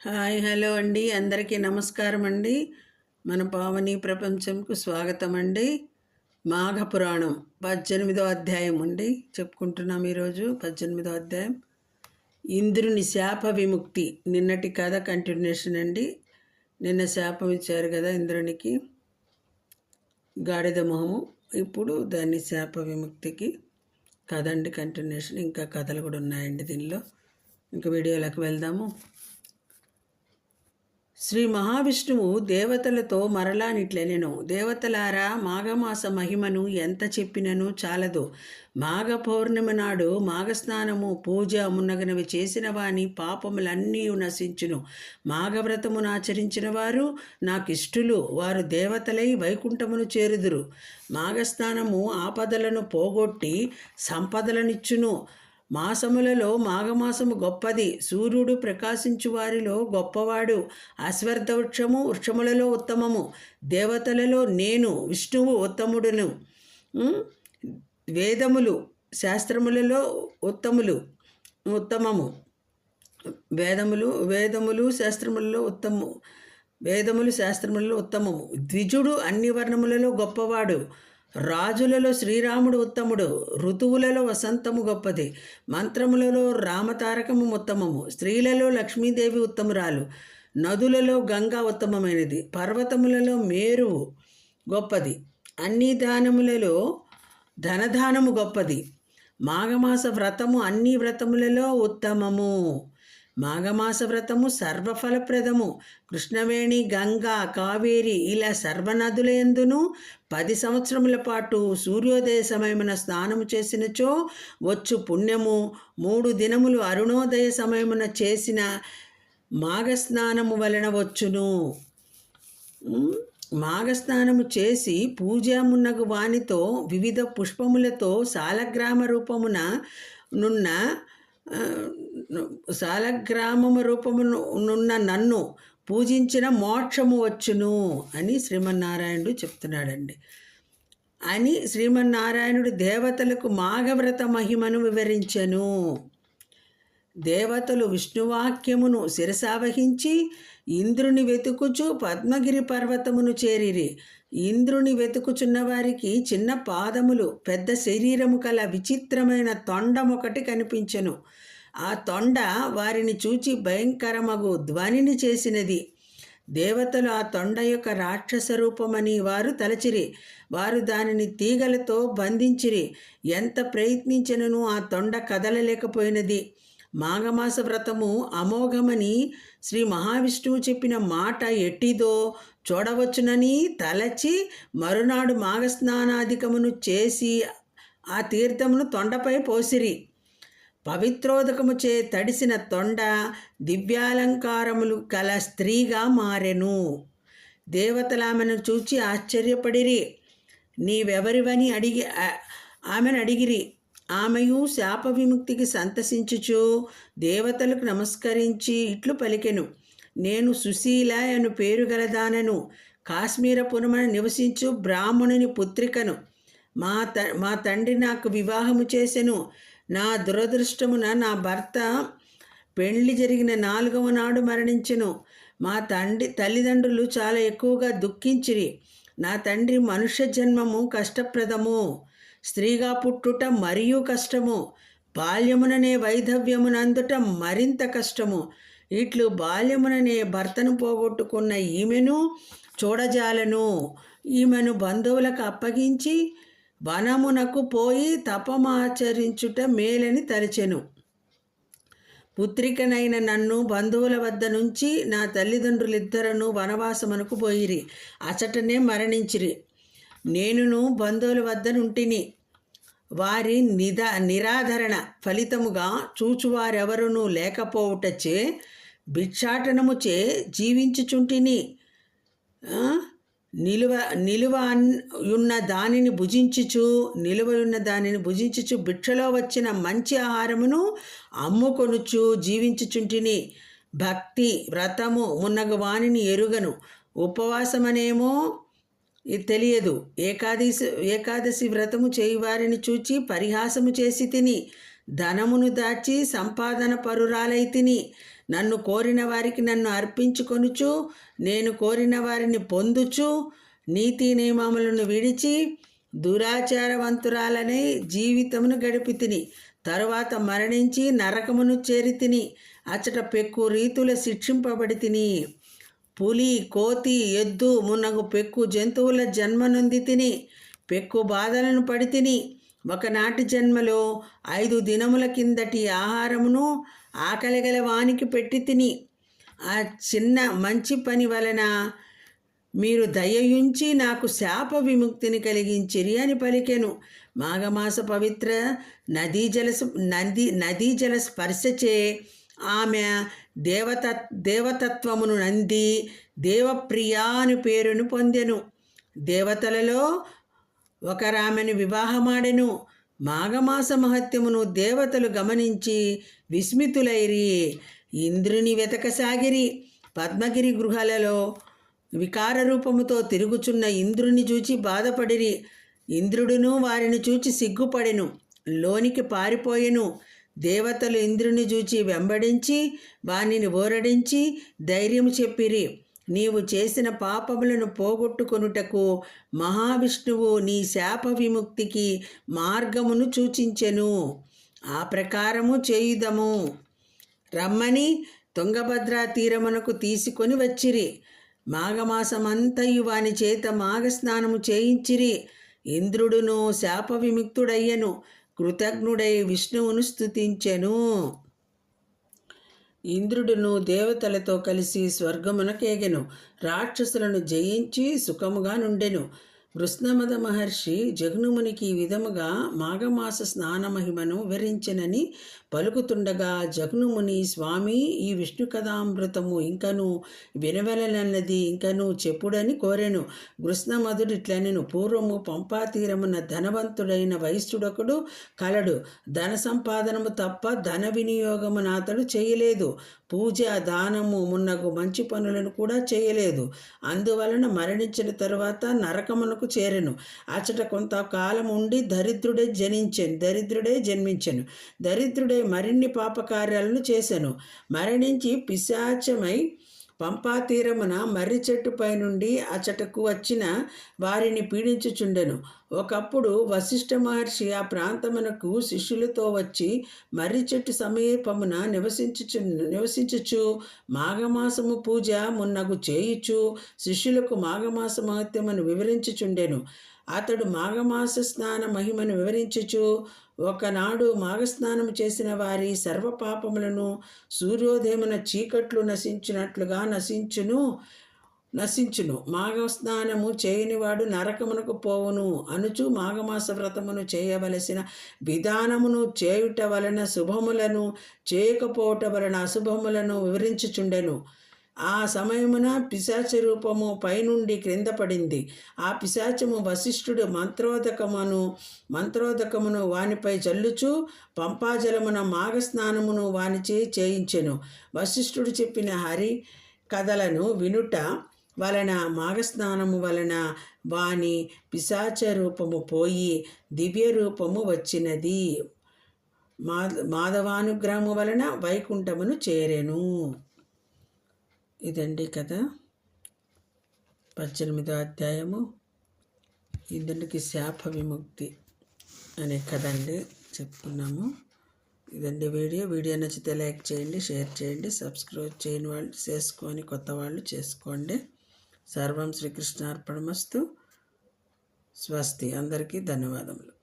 Hi hello అండి. అందరికీ నమస్కారం అండి. మన పావని ప్రపంచంకు స్వాగతం అండి. మాఘ పురాణం పద్దెనిమిదో అధ్యాయం అండి. చెప్పుకుంటున్నాం ఈరోజు పద్దెనిమిదో అధ్యాయం. ఇంద్రుని శాప విముక్తి. నిన్నటి కథ కంటిన్యూషన్ అండి. నిన్న శాపం ఇచ్చారు కదా ఇంద్రునికి. గాడిద మొహము. ఇప్పుడు దాని శాప విముక్తికి కథ అండి కంటిన్యూషన్ ఇంకా కథలు కూడా ఉన్నాయండి దీనిలో. ఇంకా వీడియోలోకి వెళ్దాము. శ్రీ మహావిష్ణువు దేవతలతో మరలా నిట్లెనెను దేవతలారా మాఘమాస మహిమను ఎంత చెప్పినను చాలదు. మాఘ పౌర్ణమి నాడు మాఘస్నానము పూజ మున్నగనవి చేసిన వాని పాపములన్నీ నశించును. మాఘవ్రతమును ఆచరించిన వారు నాకిష్టులు. వారు దేవతలై వైకుంఠమును చేరుదురు. మాఘస్నానము ఆపదలను పోగొట్టి సంపదలనిచ్చును. మాసములలో మాఘమాసము గొప్పది. సూర్యుడు ప్రకాశించు వారిలో గొప్పవాడు. అశ్వర్థ వృక్షము వృక్షములలో ఉత్తమము. దేవతలలో నేను విష్ణువు ఉత్తముడును. వేదములు శాస్త్రములలో ఉత్తములు ఉత్తమము. వేదములు వేదములు శాస్త్రములలో ఉత్తమము వేదములు శాస్త్రములలో ఉత్తమము. ద్విజుడు అన్ని వర్ణములలో గొప్పవాడు. రాజులలో శ్రీరాముడు ఉత్తముడు ఋతువులలో వసంతము గొప్పది మంత్రములలో రామతారకము ఉత్తమము స్త్రీలలో లక్ష్మీదేవి ఉత్తమురాలు నదులలో గంగా ఉత్తమమైనది పర్వతములలో మేరువు గొప్పది అన్ని దానములలో ధనదానము గొప్పది మాఘమాస వ్రతము అన్ని వ్రతములలో ఉత్తమము. మాఘమాస వ్రతము సర్వఫలప్రదము. కృష్ణవేణి గంగా కావేరి ఇలా సర్వనదుల ఎందును పది సంవత్సరముల పాటు సూర్యోదయ సమయమున స్నానము చేసినచో వచ్చు పుణ్యము. మూడు దినములు అరుణోదయ సమయమున చేసిన మాఘస్నానము వలన వచ్చును. మాఘస్నానము చేసి పూజామున్నగు వానితో వివిధ పుష్పములతో సాలగ్రామ రూపమున నున్న సాలగ్రామము రూపమును నున్న నన్ను పూజించిన మోక్షము వచ్చును అని శ్రీమన్నారాయణుడు చెప్తున్నాడండి. అని శ్రీమన్నారాయణుడు దేవతలకు మాఘవ్రత మహిమను వివరించెను. దేవతలు విష్ణువాక్యమును శిరసావహించి ఇంద్రుని వెతుకుచు పద్మగిరి పర్వతమును చేరిరి. ఇంద్రుని వెతుకుచున్న వారికి చిన్న పాదములు పెద్ద శరీరము కల విచిత్రమైన తొండమొకటి కనిపించెను. ఆ తొండ వారిని చూచి భయంకరమగు ధ్వనిని చేసినది. దేవతలు ఆ తొండ యొక్క రాక్షస రూపమని వారు తలచిరి. వారు దానిని తీగలతో బంధించిరి. ఎంత ప్రయత్నించినను ఆ తొండ కదలలేకపోయినది. మాఘమాస వ్రతము అమోఘమని శ్రీ మహావిష్ణువు చెప్పిన మాట ఎట్టిదో చూడవచ్చునని తలచి మరునాడు మాఘస్నానాధికమును చేసి ఆ తీర్థమును తొండపై పోసిరి. పవిత్రోదకము చే తడిసిన తొండ దివ్యాలంకారములు కల స్త్రీగా మారెను. దేవతలామెను చూచి ఆశ్చర్యపడిరి. నీవెవరివని అడిగి ఆమెను అడిగిరి. ఆమెయు శాప విముక్తికి సంతసించుచు దేవతలకు నమస్కరించి ఇట్లు పలికెను. నేను సుశీల అను పేరు గలదానను. కాశ్మీరపురమున నివసించు బ్రాహ్మణుని పుత్రికను. మా త మా తండ్రి నాకు వివాహము చేసెను. నా దురదృష్టమున నా భర్త పెళ్ళి జరిగిన నాలుగవ నాడు మరణించెను. మా తండ్రి తల్లిదండ్రులు చాలా ఎక్కువగా దుఃఖించిరి. నా తండ్రి మనుష్య జన్మము కష్టప్రదము. స్త్రీగా పుట్టుట మరియు కష్టము బాల్యముననే వైధవ్యమునందుట మరింత కష్టము. ఇట్లు బాల్యముననే భర్తను పోగొట్టుకున్న ఈమెను చూడజాలను. ఈమెను బంధువులకు అప్పగించి వనమునకు పోయి తపమాచరించుట మేలని తలచెను. పుత్రికనైన నన్ను బంధువుల వద్ద నుంచి నా తల్లిదండ్రులిద్దరను వనవాసమునకు పోయిరి. అచటనే మరణించిరి. నేనును బంధువుల వద్ద నుంటిని వారి నిద నిరాధరణ ఫలితముగా చూచువారెవరునూ లేకపోవుటచే భిక్షాటనముచే జీవించుచుంటిని. నిలువ నిలువ ఉన్న దానిని భుజించుచు నిలువ ఉన్న దానిని భుజించుచు భిక్షలో వచ్చిన మంచి ఆహారమును అమ్ముకొనుచు జీవించుచుంటిని. భక్తి వ్రతము మున్నగు వానిని ఎరుగను. ఉపవాసమనేమో తెలియదు. ఏకాదశి ఏకాదశి వ్రతము చేయువారిని చూచి పరిహాసము చేసి తిని ధనమును దాచి సంపాదన పరురాలై తిని నన్ను కోరిన వారికి నన్ను అర్పించుకొనుచు నేను కోరిన వారిని పొందుచు నీతి నియమములను విడిచి దురాచారవంతురాలనే జీవితమును గడిపి తిని తరువాత మరణించి నరకమును చేరి తిని అచ్చట పెక్కు రీతుల శిక్షింపబడి తిని. పులి కోతి ఎద్దు మున్నగు పెక్కు జంతువుల జన్మనుంది తిని పెక్కు బాధలను పడి తిని ఒకనాటి జన్మలో ఐదు దినముల కిందటి ఆహారమును ఆకలిగల వానికి పెట్టి తిని ఆ చిన్న మంచి పని వలన మీరు దయయుంచి నాకు శాప విముక్తిని కలిగించిరి అని పలికెను. మాఘమాస పవిత్ర నదీ జల నది నదీ జల స్పర్శచే ఆమె దేవత దేవతత్వమును నంది దేవప్రియ అని పేరును పొందెను. దేవతలలో ఒకరామెను వివాహమాడెను. మాఘమాస మహత్యమును దేవతలు గమనించి విస్మితులైరి. ఇంద్రుని వెతకసాగిరి. పద్మగిరి గృహాలలో వికార రూపముతో తిరుగుచున్న ఇంద్రుని చూచి బాధపడిరి. ఇంద్రుడును వారిని చూచి సిగ్గుపడెను. లోనికి పారిపోయెను. దేవతలు ఇంద్రుని చూచి వెంబడించి వానిని ఓరడించి ధైర్యం చెప్పిరి. నీవు చేసిన పాపములను పోగొట్టుకొనుటకు మహావిష్ణువు నీ శాప విముక్తికి మార్గమును సూచించెను. ఆ ప్రకారము చేయుదము. రమ్మని తుంగభద్రా తీరమునకు తీసుకొని వచ్చిరి. మాఘమాసమంతయు వాని చేత మాఘస్నానము చేయించిరి. ఇంద్రుడును శాప విముక్తుడయ్యను కృతజ్ఞుడై విష్ణువును స్తుతించెను. ఇంద్రుడును దేవతలతో కలిసి స్వర్గమునకేగెను. రాక్షసులను జయించి సుఖముగా నుండెను. వృష్ణమద మహర్షి జగనుమునికి ఈ విధముగా మాఘమాస స్నాన మహిమను వివరించనని పలుకుతుండగా జగనుముని స్వామి ఈ విష్ణు కథామృతము ఇంకను వినవలనన్నది ఇంకను చెప్పుడని కోరెను. కృష్ణమధుడిట్లనెను పూర్వము పంపాతీరమున ధనవంతుడైన వైశ్యుడొకడు కలడు. ధన సంపాదనము తప్ప ధన వినియోగము నాతడు చేయలేదు. పూజ దానము మున్నగు మంచి పనులను కూడా చేయలేదు. అందువలన మరణించిన తరువాత నరకమునకు చేరెను. అచ్చట కొంతకాలం ఉండి దరిద్రుడే జనించెను దరిద్రుడే జన్మించెను. దరిద్రుడే మరిన్ని పాపకార్యాలను చేశాను మరణించి పిశాచమై పంపా తీరమున మర్రి చెట్టుపై నుండి అచటకు వచ్చిన వారిని పీడించుచుండెను. ఒకప్పుడు వశిష్ఠ మహర్షి ఆ ప్రాంతమునకు శిష్యులతో వచ్చి మర్రి చెట్టు సమీపమున నివసించుచు నివసించుచు మాఘమాసము పూజ మున్నగు చేయుచు శిష్యులకు మాఘమాస మహత్యమును వివరించుచుండెను. అతడు మాఘమాస స్నాన మహిమను వివరించుచు ఒకనాడు మాఘస్నానం చేసిన వారి సర్వపాపములను సూర్యోదయమున చీకట్లు నశించినట్లుగా నశించును నశించును. మాఘస్నానము చేయనివాడు నరకమునకు పోవును. అనుచు మాఘమాస వ్రతమును చేయవలసిన విధానమును చేయుట వలన శుభములను చేయకపోవట వలన అశుభములను వివరించుచుండెను. ఆ సమయమున పిశాచ రూపము పైనుండి క్రింద పడింది. ఆ పిశాచము వశిష్ఠుడు మంత్రోదకమును మంత్రోదకమును వానిపై చల్లుచు పంపాజలమున మాఘస్నానమును వానిచే చేయించెను. వశిష్ఠుడు చెప్పిన హరి కథలను వినుట వలన మాఘస్నానము వలన వాని పిశాచ రూపము పోయి దివ్య రూపము వచ్చినది. మా మాధవానుగ్రహము వలన వైకుంఠమును చేరెను. ఇదండి కథ. పద్దెనిమిదో అధ్యాయము. ఇందునికి శాప విముక్తి అనే కథ అండి చెప్తున్నాము. ఇదండి వీడియో. వీడియో నచ్చితే లైక్ చేయండి షేర్ చేయండి సబ్స్క్రైబ్ చేయని వాళ్ళు చేసుకొని కొత్త వాళ్ళు చేసుకోండి. సర్వం శ్రీకృష్ణార్పణమస్తు. స్వస్తి. అందరికీ ధన్యవాదములు.